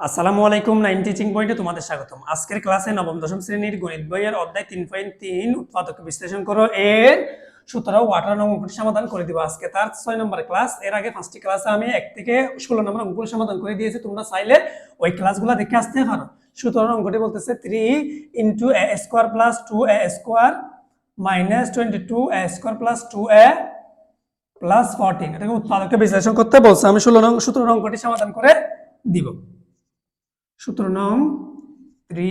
আসসালামু আলাইকুম nine teaching পয়েন্টে তোমাদের স্বাগতম। আজকের ক্লাসে নবম, দশম শ্রেণির গণিত বইয়ের অধ্যায় তিন পয়েন্ট তিন উৎপাদক বিশ্লেষণ করো। এর সতেরো ওয়াটার নং অঙ্কটি সমাধান করে দিব। আজকে তার ছয় নম্বর ক্লাস এর আগে পাঁচটি ক্লাসে আমি এক থেকে ষোলো নম্বর অঙ্কগুলো সমাধান করে দিয়েছি। তোমরা চাইলে ওই ক্লাসগুলো দেখে আসতে পারো। সতেরো অঙ্কটি বলতেছে three into A square plus two A square minus twenty two A square plus two A plus fourteen এটাকে উৎপাদককে বিশ্লেষণ করতে বলছে। আমি ষোলো নং সতেরো অঙ্কটি সমাধান করে দিব। সূত্র নং three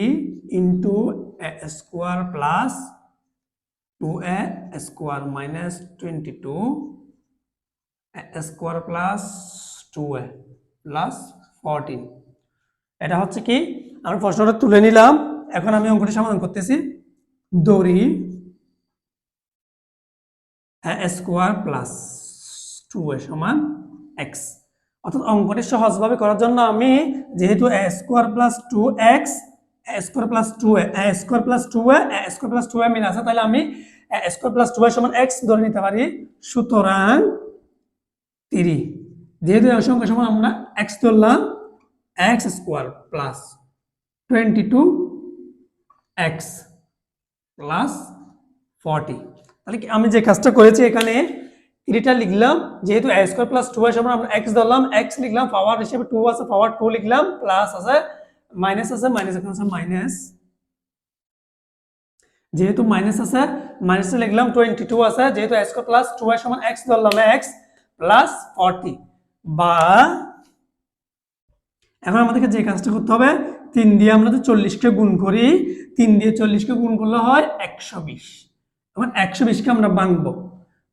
into A square plus two A square minus twenty two A square plus two A plus fourteen এটা হচ্ছে কি? আমি প্রশ্নটা তুলে নিলাম। এখন আমি অঙ্কটি সমাধান করতেছি। দড়ি স্কোয়ার প্লাস টু এ সমান এক্স অর্থাৎ অঙ্কটি সহজভাবে করার জন্য আমি যেহেতু A square plus two X square plus two A square plus two A square plus two A মিল আছে তাহলে আমি স্কোয়ার প্লাস টু এ সমান এক্স ধরে নিতে পারি, সুতরাং তিরি। যেহেতু এই সংখ্যা সমান, আমরা এক্স ধরলাম X square plus twenty two X plus forty তাহলে আমি যে কাজটা করেছি এখানে থ্রিটা লিখলাম, যেহেতু এ স্কোয়ার প্লাস টু আছে, আমরা এক্স ধরলাম এক্স লিখলাম পাওয়ার হিসেবে টু আছে পাওয়ার টু লিখলাম প্লাস আছে মাইনাস আছে মাইনাস এখানে আছে মাইনাস যেহেতু মাইনাস আছে মাইনাস লিখলাম টোয়েন্টি টু আছে, যেহেতু এ স্কোয়ার প্লাস টু এর সমান এক্স ধরলাম এক্স প্লাস ফর্টি বা, এখন আমাদেরকে যে কাজটা করতে হবে, তিন দিয়ে আমরা তো চল্লিশকে গুণ করি, তিন দিয়ে চল্লিশকে গুণ করলে হয় একশো বিশ। এখন একশো বিশকে আমরা ভাঙবো।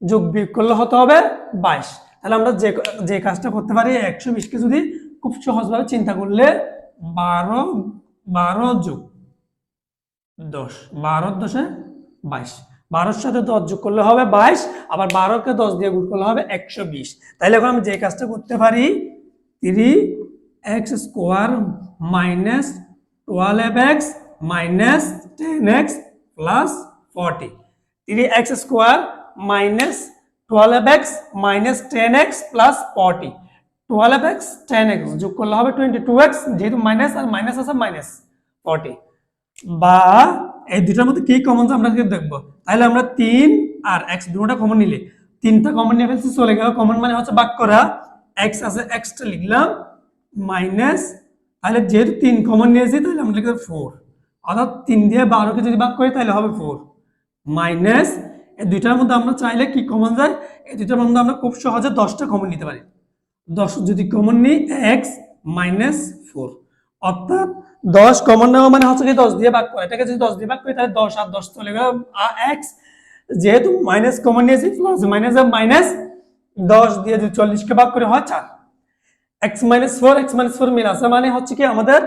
যোগ বিয়োগ করলে হতে হবে? বাইশ। তাহলে আমরা যে যে কাজটা করতে পারি, একশো বিশকে যদি খুব সহজভাবে চিন্তা করলে বারো বারো যোগ দশ। বারো দশে বাইশ। বারোর সাথে দশ যোগ করলে হবে বাইশ, আবার বারোকে দশ দিয়ে গুণ করলে হবে একশো বিশ। তাহলে এখন আমি যে কাজটা করতে পারি three X square minus twelve X minus ten X plus forty three X square minus twelve X minus ten X plus forty twelve X ten X যোগ করলে হবে টোয়েন্টি টু এক্স যেহেতু মাইনাস আর মাইনাস আছে minus forty বা এই দুটার মধ্যে কি কমন আমরা দেখব। তাহলে আমরা তিন আর এক্স দুটোটা কমন নিলে। তিনটা কমন নিয়ে ফেলছি, চলে গেল কমন মানে হচ্ছে বাক করা। এক্স আছে এক্সটা লিখলাম মাইনাস তাহলে যেহেতু তিন কমন নিয়েছি, তাহলে আমরা লিখতে ফোর অর্থাৎ তিন দিয়ে বারোকে যদি ভাগ করি, তাহলে হবে ফোর মাইনাস এই দুইটার মধ্যে আমরা চাইলে কি কমন যায়? এই দুইটার মধ্যে আমরা খুব সহজে দশটা কমন নিতে পারি। দশ যদি কমন নিই এক্স মাইনাস ফোর অর্থাৎ দশ কমন নেওয়া মানে হচ্ছে কি দশ দিয়ে ভাগ করা। এটাকে যদি দশ দিয়ে ভাগ করি, তাহলে দশ আর দশ চলে গেল এক্স যেহেতু মাইনাস কমন নিয়েছি প্লাস মাইনাস মাইনাস দশ দিয়ে যদি চল্লিশকে ভাগ করে, হয় চার। X minus four X minus four মিল আছে মানে হচ্ছে কি আমাদের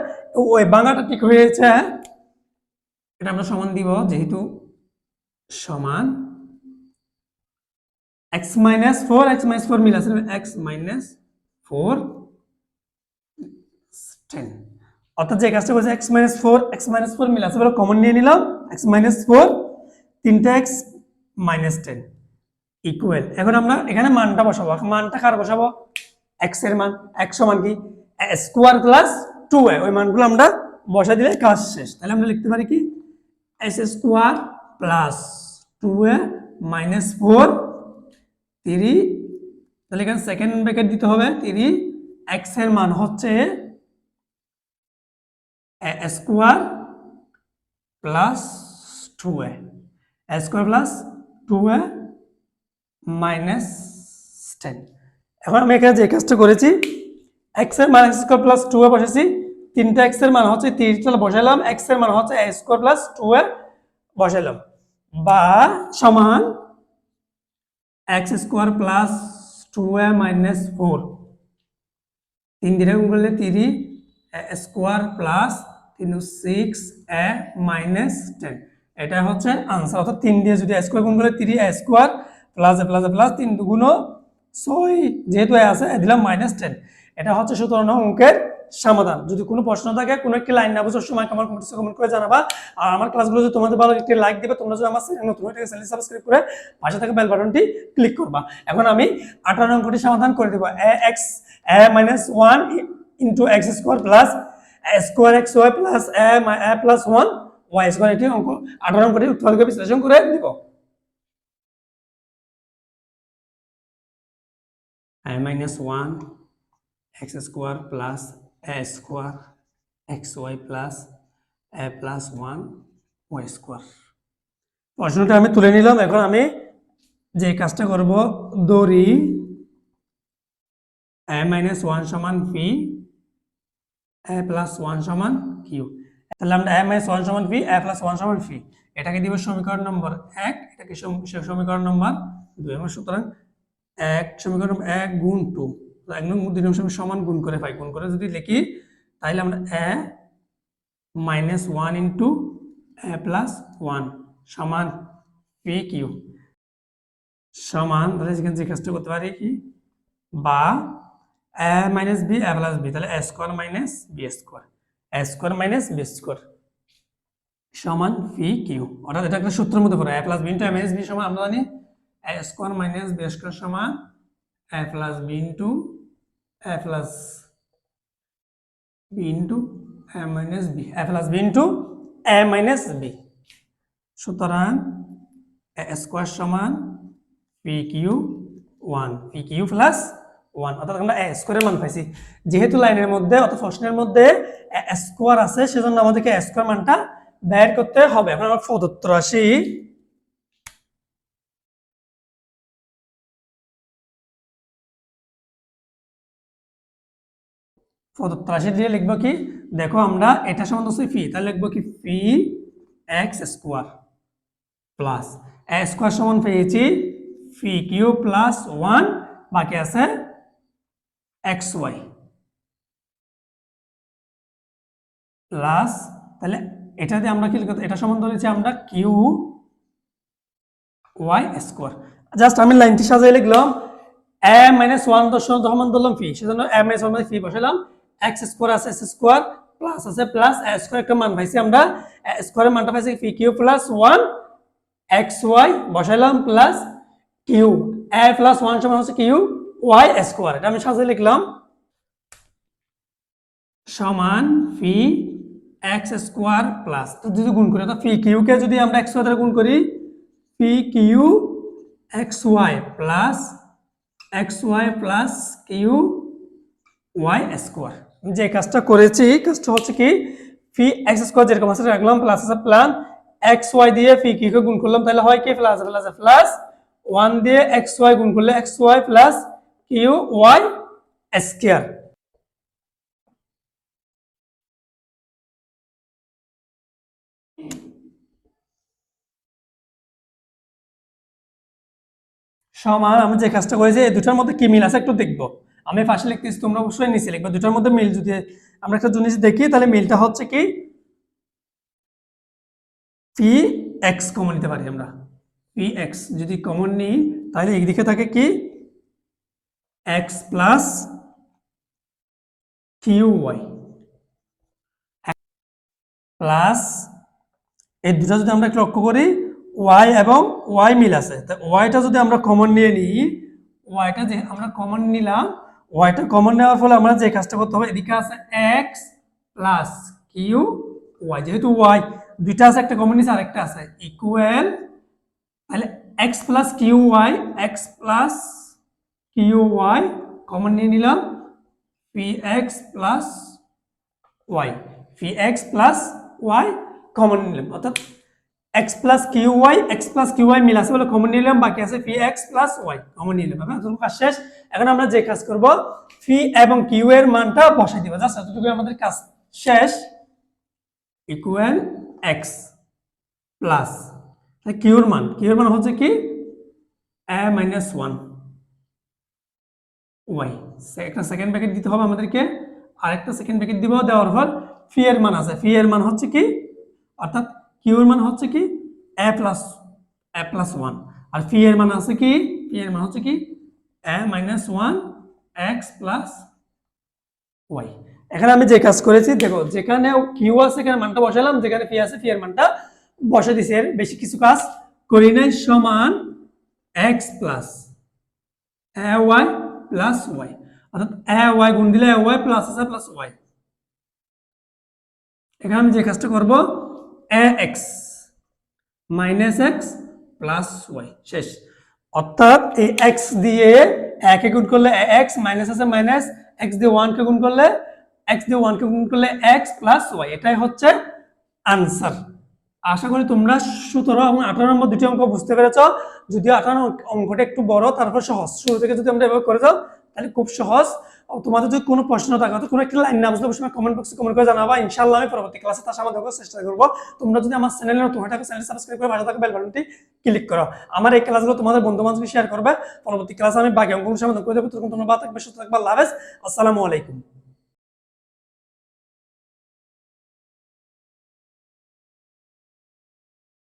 ওই বাংলাটা ঠিক হয়েছে এটা আমরা সমান দিব যেহেতু সমান x minus four x minus four মিল আছে এক্স মাইনাস ফোর টেন অর্থাৎ যে কাজটা করেছে x minus four x minus four মিল আছে বলে কমন নিয়ে নিলাম এক্স মাইনাস ফোর তিনটা এক্স মাইনাস টেন ইকুয়াল এখন আমরা এখানে মানটা বসাবো। মানটা কার বসাবো? এক্সের মান। একশো মান কি? স্কোয়ার প্লাস টু এ ওই মানগুলো আমরা বসা দিলে কাজ শেষ। তাহলে আমরা লিখতে পারি কি? S square plus two a minus four three, তাহলে এখানে সেকেন্ড ব্র্যাকেট দিতে হবে, তিরি এক্সের মান হচ্ছে square plus two a square plus two a minus ten এখন আমি এখানে যে কাজটা করেছি এক্সের মান স্কোয়ার প্লাস টু এ বসেছি তিনটা এক্সের মান হচ্ছে তিরিশটা বসাইলাম এক্সের মান হচ্ছে স্কোয়ার প্লাস টু এ বসাইলাম। বা সমান x square plus two a minus four তিন দিনে গুণ করলে তিরি স্কোয়ার প্লাস তিন সিক্স এ মাইনাস টেন এটা হচ্ছে আনসার অর্থাৎ তিন দিয়ে যদি স্কোয়ার গুণ করলে three a square plus a plus a plus তিন দুগুণ ছয়। যেহেতু আছে দিলাম মাইনাস টেন এটা হচ্ছে সুতরাং অঙ্কের সমাধান। যদি কোনো প্রশ্ন থাকে, কোনো একটি লাইন না বুঝার সময় আমার কমেন্টে কমেন্ট করে জানাবা। আর আমার ক্লাসগুলো যদি তোমাদের ভালো একটি লাইক দিবে, তোমরা যদি আমার চ্যানেল নতুন হয়ে চ্যানেল সাবস্ক্রাইব করে পাশে থাকা বেল বাটনটি ক্লিক করবা। এখন আমি আঠারো অঙ্কটি সমাধান করে দেবো। A x, a minus one into x square plus square x y plus a a plus one y square এটি অঙ্ক। আঠারো নম্বরে উৎপাদকে বিশ্লেষণ করে দিব। a minus 1 x square plus a square xy plus a plus 1 y square প্রশ্নটা আমি তুলে নিলাম। এখন আমি যে কাজটা করব, দড়ি a minus 1 সমান p, a plus 1 সমান q তাহলে আমরা a minus 1 সমান p, a plus 1 সমান p এটাকে দিব সমীকরণ নম্বর 1 এটাকে সম- সমীকরণ নম্বর 2 আমরা সুতরাং এক সমীকরণ এক গুণ টু এক নং দুই নং সমান গুণ করে পাই। গুণ করে যদি লিখি তাহলে আমরা a minus one into a plus one সমান পি কিউ সমান, তাহলে সেখানে কাজটা করতে পারি কি? বা a minus b a plus b তাহলে a square minus b square a square minus b square সমান পি কিউ অর্থাৎ এটা একটা সূত্রের মধ্যে পড়ে। A plus b into m s b সমান, আমরা জানি a square minus b square সমান a plus b into a plus b into a minus b a plus b into a minus b সুতরাং এ স্কোয়ার সমান one p q plus one অর্থাৎ আমরা এ স্কোয়ারের মান পাইছি। যেহেতু লাইনের মধ্যে অর্থাৎ প্রশ্নের মধ্যে এ স্কোয়ার আছে, সেজন্য আমাদেরকে এ স্কোয়ার মানটা বের করতে হবে। এখন আমরা প্রদত্ত রাশি প্রদত্ত দিয়ে লিখব কি? দেখো আমরা এটা সমান হচ্ছে ফি তাহলে লিখব কি? Phi x square plus a square সমান পেয়েছি ফি কিউ প্লাস ওয়ান বাকি আছে এক্স ওয়াই প্লাস তাহলে এটা দিয়ে আমরা কি এটা সমান ধরেছি আমরা কিউ ওয়াই স্কোয়ার জাস্ট আমি লাইনটি সাজিয়ে লিখলাম এ মাইনাস ওয়ান দশমিক সমান ধরলাম ফি সেজন্য এ মাইনাস ওয়ান ফি বসালাম এক্স স্কোয়ার আছে এস স্কোয়ার প্লাস আছে প্লাস স্কোয়ার একটা মান পাইছি আমরা। স্কোয়ারের মানটা পাইছি phi q plus one x বসাইলাম plus q a plus one সমান হচ্ছে কিউ ওয়াই স্কোয়ার এটা আমি সাজিয়ে লিখলাম। সমান ফি এক্স স্কোয়ার প্লাস তো যদি গুণ করি তো ফি কিউকে যদি আমরা এক্স দ্বারা গুণ করি p q x y plus x y plus q y square যে কাজটা করেছি কাজটা হচ্ছে কি ফি এক্স স্কোয়ার যেরকম আছে, রাখলাম প্লাস আছে প্লাস এক্স ওয়াই দিয়ে ফি কিউকে গুণ করলাম, তাহলে হয় কি প্লাস প্লাস প্লাস ওয়ান দিয়ে এক্স ওয়াই গুণ করলে x y plus q y square সমান, আমি যে কাজটা করেছি, এই দুটার মধ্যে কি মিল আছে একটু দেখব। আমি পাশে লিখতেছি, তোমরা অবশ্যই নিচে লিখবে। দুটার মধ্যে মিল যদি আমরা একটা জিনিস দেখি, তাহলে মিলটা হচ্ছে কি? পি এক্স কমন নিতে পারি আমরা। পি এক্স যদি কমন নিই, তাহলে এই দিকে থাকে কি? X plus q y plus এই দুটা যদি আমরা লক্ষ্য করি ওয়াই এবং ওয়াই মিল আছে। তা ওয়াইটা যদি আমরা কমন নিয়ে নিই ওয়াইটা যে আমরা কমন নিলাম ওয়াইটা কমন নেওয়ার ফলে আমরা যে কাজটা করতে হবে, এদিকে আছে এক্স প্লাস কিউ ওয়াই যেহেতু ওয়াই দুইটা আছে, একটা কমন নিচ্ছে আরেকটা আছে ইকুয়াল তাহলে x plus q y x plus q y common নিয়ে নিলাম p x plus y p x plus y common নিলাম। অর্থাৎ x plus q y x plus q y মিল আছে বলে কমন নিলাম, বাকি আছে p x plus y common নিলাম। হ্যাঁ তোমার কাজ শেষ। এখন আমরা যে কাজ করব পি এবং কিউ এর মানটা বসাই দিব। জাস্ট এতটুকু আমাদের কাজ শেষ। ইকুয়াল এক্স প্লাস কিউর মান। কিউর মান হচ্ছে কি? এ মাইনাস ওয়ান ওয়াই একটা সেকেন্ড ব্র্যাকেট দিতে হবে আমাদেরকে। আরেকটা সেকেন্ড ব্র্যাকেট দিব, দেওয়ার পর ফি এর মান আছে। ফি এর মান হচ্ছে কি? অর্থাৎ কিউ এর মান হচ্ছে কি? A plus a plus one R phi এর মান আছে কি? ফি এর মান হচ্ছে কি? A minus one x plus y এখানে আমি যে কাজ করেছি, দেখো, যেখানে কিউ আছে সেখানে মানটা বসালাম, যেখানে ফি আছে ফি এর মানটা বসে দিছি। এর বেশি কিছু কাজ করি নাই, সমান x plus a y plus y অর্থাৎ এ ওয়াই গুণ দিলে এ ওয়াই প্লাস আছে প্লাস ওয়াই এখানে আমি যে কাজটা করব a x minus x plus y শেষ। অর্থাৎ এই এক্স দিয়ে একে গুণ করলে এক্স মাইনাস আছে মাইনাস এক্স দিয়ে ওয়ানকে গুণ করলে এক্স দিয়ে ওয়ানকে গুণ করলে এক্স প্লাস ওয়াই এটাই হচ্ছে আনসার আশা করি তোমরা সতেরো এবং আঠারো নম্বর দুটি অঙ্ক বুঝতে পেরেছ। যদিও আঠারো অঙ্কটা একটু বড়, তারপর সহজ। শুরু থেকে যদি আমরা এভাবে করে যাও, তাহলে খুব সহজ। তোমাদের যদি কোনো প্রশ্ন থাকে অথবা কোনো একটা লাইন না বুঝলে অবশ্যই কমেন্ট বক্সে কমেন্ট করে জানাবা। ইনশাল্লাহ আমি পরবর্তী ক্লাসে তার সামনে দেখার চেষ্টা করব। তোমরা যদি আমার চ্যানেলে নতুন হয়ে থাকো চ্যানেল সাবস্ক্রাইব করে ভালো থাকো বেল বাটনটি ক্লিক করো। আমার এই ক্লাসগুলো তোমাদের বন্ধু বান্ধবী শেয়ার করবে। পরবর্তী ক্লাসে আমি বাকি অঙ্কগুলো সামনে করে দেবো। তখন তোমরা বা থাকবে, সুস্থ থাকবে, আল্লাহ হাফেজ। আসসালামু আলাইকুম।